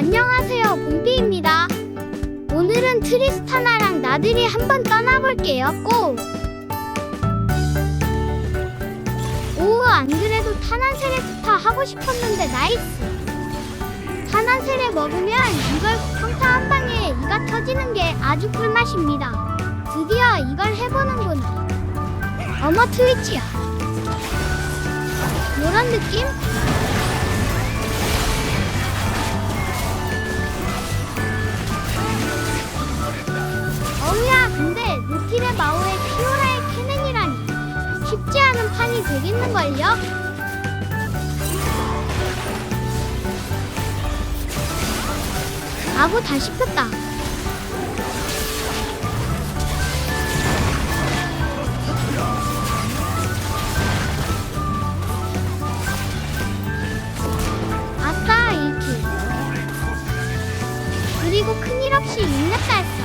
안녕하세요, 봄비입니다. 오늘은 트리스타나랑 나들이 한번 떠나볼게요, 고! 오, 안 그래도 탄환세레스타 하고 싶었는데 나이스! 탄환세레 먹으면 이걸 평타 한 방에 이가 터지는 게 아주 꿀맛입니다. 드디어 이걸 해보는구나. 어머 트위치야. 요런 느낌? 노틸의 마오의 피오라의 캐넨이라니. 쉽지 않은 판이 되겠는걸요? 아구 다 씹혔다. 아싸 1킬 그리고 큰일 없이 6렙 달성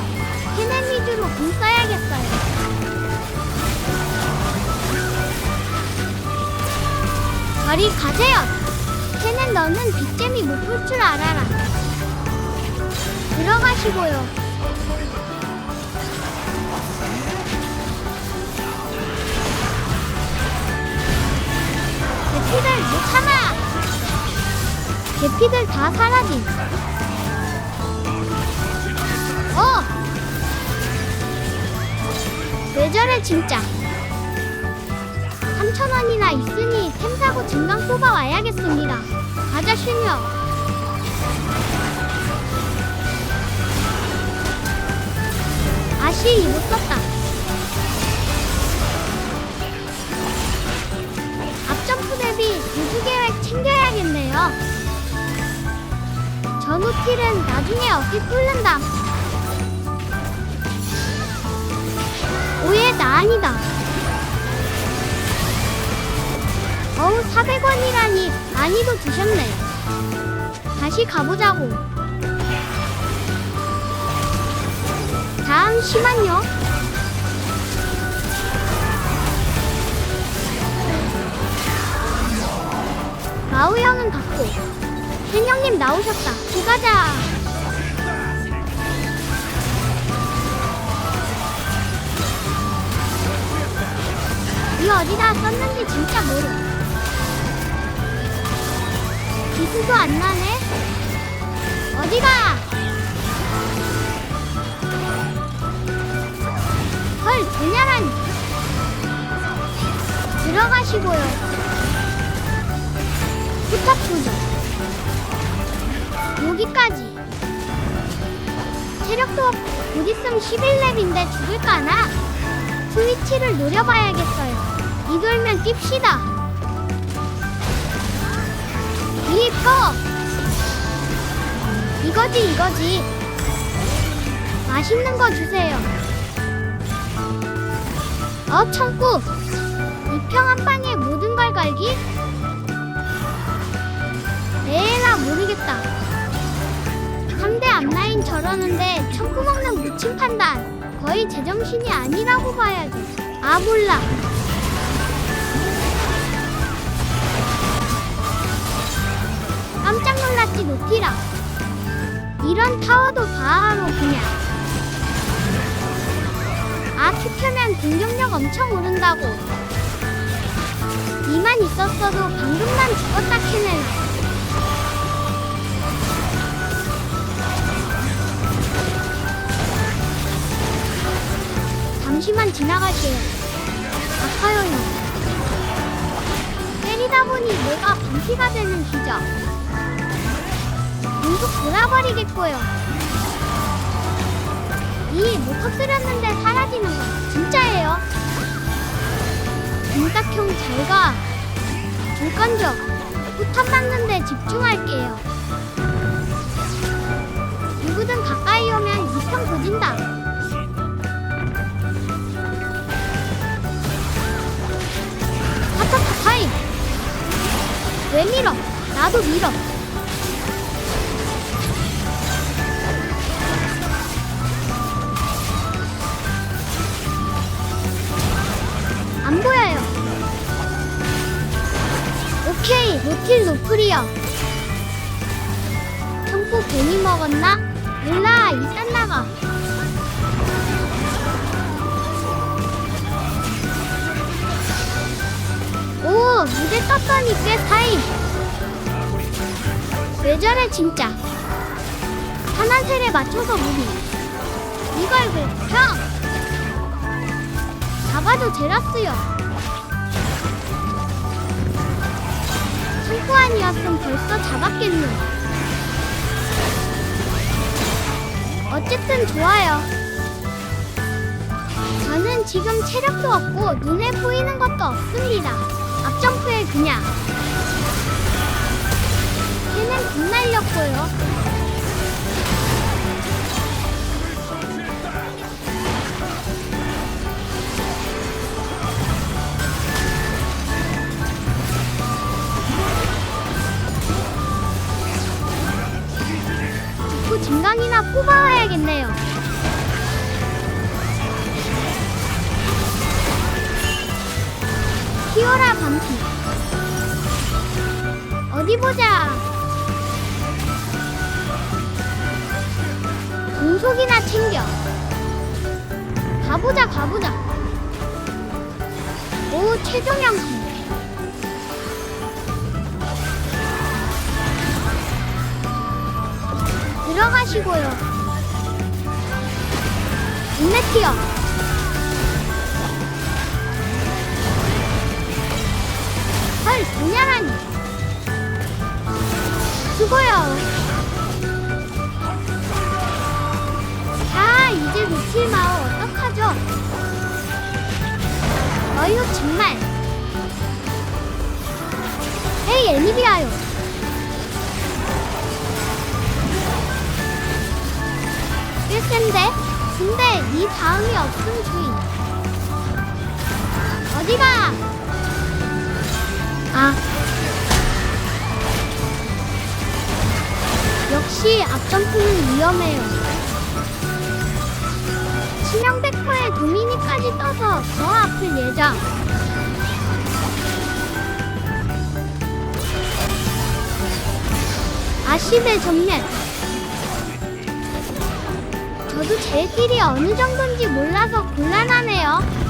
공 써야겠어요. 저리 가세요. 캐넨 너는 빗재미 못볼줄 알아라. 들어가시고요. 개피들 못 참아. 개피들 다 사라짐. 어! 왜 저래 진짜. 3천원이나 있으니 템 사고 증강 뽑아와야겠습니다. 가자 슈녀. 아씨 못 썼다. 앞점프 대비 우주 계획 챙겨야겠네요. 전우틸은 나중에 어깨 뚫는다 오예 나 아니다. 어우 400원이라니 많이도 주셨네. 다시 가보자고. 다음 시만요. 마우 형은 갔고 팬 형님 나오셨다. 들어가자. 이 어디다 썼는지 진짜 모르. 기수도 안 나네. 어디가? 헐, 그냐라니. 들어가시고요. 부탁 조절. 여기까지. 체력도 곧 있으면 11렙인데 죽을까나? 스위치를 노려봐야겠어요. 이돌면 뜁시다. 이뻐. 이거지 이거지. 맛있는 거 주세요. 어 청구. 이평 한 방에 모든 걸 걸기? 에라 모르겠다. 상대 앞라인 저러는데 청구 먹는 무침 판단. 거의 제정신이 아니라고 봐야지. 아 몰라. 놀랐지 노티라. 이런 타워도 바하로 그냥. 아 큐켜면 공격력 엄청 오른다고. 이만 있었어도 방금 난 죽었다 캐넬. 잠시만 지나갈게요. 아파요, 형. 때리다 보니 내가 반피가 되는 기적. 계속 돌아버리겠고요. 이, 못 터뜨렸는데 사라지는 거 진짜예요. 김딱형 잘 가. 줄 건져. 후탄 맞는데 집중할게요. 누구든 가까이 오면 이평 조진다. 하타타 타임 왜 밀어 나도 밀어 노틸 노플이요 청포 괜히 먹었나? 몰라 이딴 나가 오 무대 떴더니 꽤 타임 왜 저래 진짜? 하나셀에 맞춰서 무리 이걸 왜형! 잡아도 제라스요 창고안이었으면 벌써 잡았겠네. 어쨌든 좋아요. 저는 지금 체력도 없고 눈에 보이는 것도 없습니다. 앞점프에 그냥. 걔는 빗 날렸고요 그 진강이나 뽑아와야겠네요. 키워라 반피. 어디 보자. 공속이나 챙겨. 가보자 가보자. 오 최종형 들어가시고요. 인내티어. 헐, 그냥하니. 수고요. 자, 이제 놓칠 마오 어떡하죠? 어휴, 정말. 에이, 애니비아요. 꽤 센데? 근데 네 다음이 없음 주인. 어디가? 아. 역시 앞점프는 위험해요. 치명백퍼의 도미니까지 떠서 더 아플 예정. 아쉽의 정면 저도 제 길이 어느 정도인지 몰라서 곤란하네요.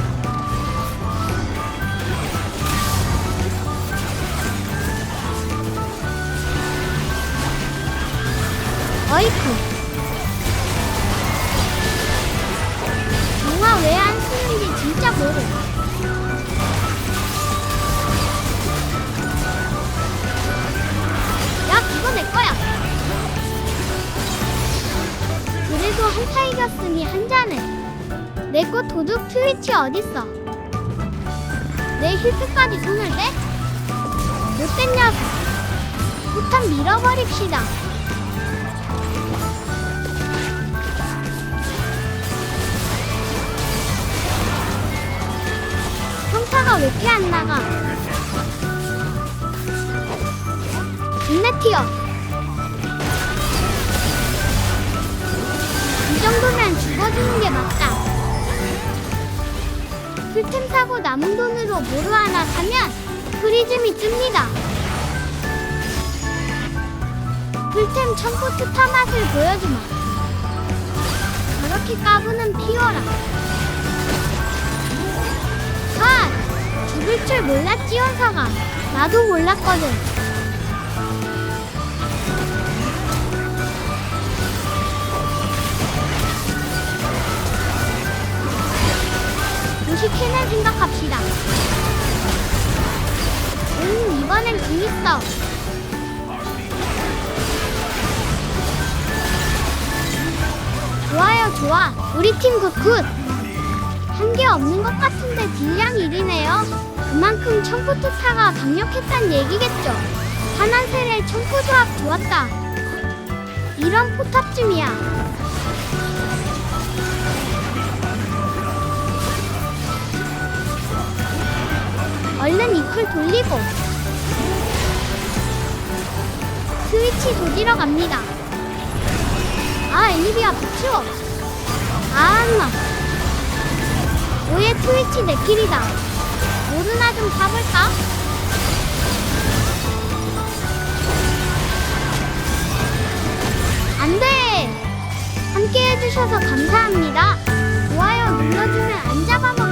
이겼으니 한 잔은 내거 도둑 트위치 어딨어? 내 힐스까지 손을 대? 못된 녀석 폭탄 밀어버립시다. 평타가 왜 이렇게 안 나가? 인내티어 풀템 사고 남은 돈으로 뭐로 하나 사면 프리즘이 뜹니다. 풀템 첨포트 타 맛을 보여주마. 저렇게 까부는 피워라. 아! 죽을 줄 몰랐지 현사가. 나도 몰랐거든. 무식해낼 생각합시다. 음, 이번엔 재밌어. 좋아요, 좋아. 우리 팀 굿굿. 한 게 없는 것 같은데 딜량 1이네요. 그만큼 청포투타가 강력했단 얘기겠죠. 하난셀의 청포 조합 좋았다. 이런 포탑쯤이야. 얼른 이쿨 돌리고. 스위치 돌리러 갑니다. 아 애니비아 부추워 아 악마. 오예 스위치 내길이다. 모르나 좀 가볼까? 안돼! 함께 해주셔서 감사합니다. 좋아요 눌러주면 안 잡아먹